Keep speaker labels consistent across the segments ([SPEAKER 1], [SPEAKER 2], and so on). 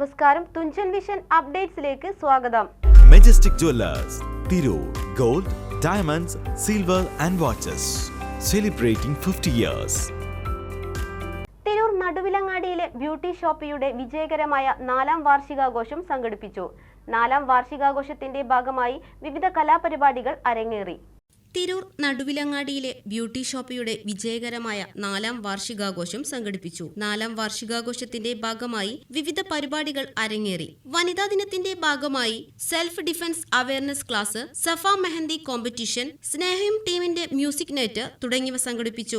[SPEAKER 1] നമസ്കാരം. തുഞ്ചൻ വിഷൻ അപ്ഡേറ്റ്സിലേക്ക് സ്വാഗതം.
[SPEAKER 2] Majestic Jewellers Tirur gold diamonds silver and watches celebrating fifty years
[SPEAKER 1] Tirur നടുവിലങ്ങാടിയിലെ beauty ഷോപ്പിയുടെ വിജയകരമായ നാലാം വാർഷികാഘോഷം സംഘടിപ്പിച്ചു. നാലാം വാർഷികാഘോഷത്തിന്റെ ഭാഗമായി വിവിധ കലാപരിപാടികൾ അരങ്ങേറി.
[SPEAKER 3] തിരൂർ നടുവിലങ്ങാടിയിലെ ബ്യൂട്ടി ഷോപ്പിയുടെ വിജയകരമായ നാലാം വാർഷികാഘോഷം സംഘടിപ്പിച്ചു. നാലാം വാർഷികാഘോഷത്തിന്റെ ഭാഗമായി വിവിധ പരിപാടികൾ അരങ്ങേറി. വനിതാ ദിനത്തിന്റെ ഭാഗമായി self defence awareness class Safa mehndi competition സ്നേഹയും ടീമിന്റെ മ്യൂസിക് നൈറ്റ് തുടങ്ങിയവ സംഘടിപ്പിച്ചു.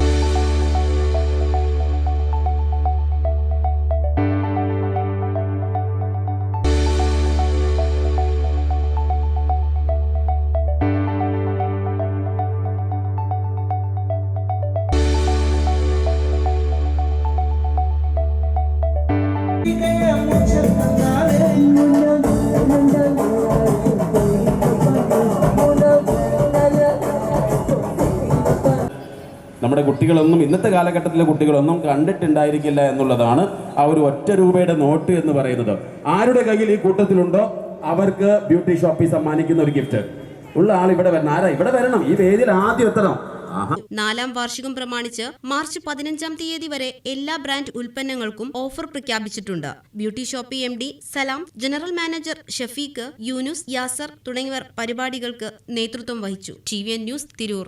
[SPEAKER 4] നമ്മുടെ കുട്ടികളൊന്നും ഇന്നത്തെ കാലഘട്ടത്തിലെ കുട്ടികളൊന്നും കണ്ടിട്ടുണ്ടായിരിക്കില്ല എന്നുള്ളതാണ് ആ ഒരു ഒറ്റ രൂപയുടെ നോട്ട് എന്ന് പറയുന്നത്. ആരുടെ കയ്യിൽ ഈ കൂട്ടത്തിലുണ്ടോ? അവർക്ക് ബ്യൂട്ടി ഷോപ്പിൽ സമ്മാനിക്കുന്ന ഒരു ഗിഫ്റ്റ് ഉള്ള ആൾ ഇവിടെ വരണം. ആരാ? ഇവിടെ വരണം. ഈ വേദിയിൽ ആദ്യം എത്തണം.
[SPEAKER 3] നാലാം വാർഷികം പ്രമാണിച്ച് മാർച്ച് പതിനഞ്ചാം തീയതി വരെ എല്ലാ ബ്രാൻഡ് ഉൽപ്പന്നങ്ങൾക്കും ഓഫർ പ്രഖ്യാപിച്ചിട്ടുണ്ട്. Beauty Shoppe M D Salam general manager Shafeeq Yunus Yasar തുടങ്ങിയവർ പരിപാടികൾക്ക് നേതൃത്വം വഹിച്ചു. T V N news Tirur.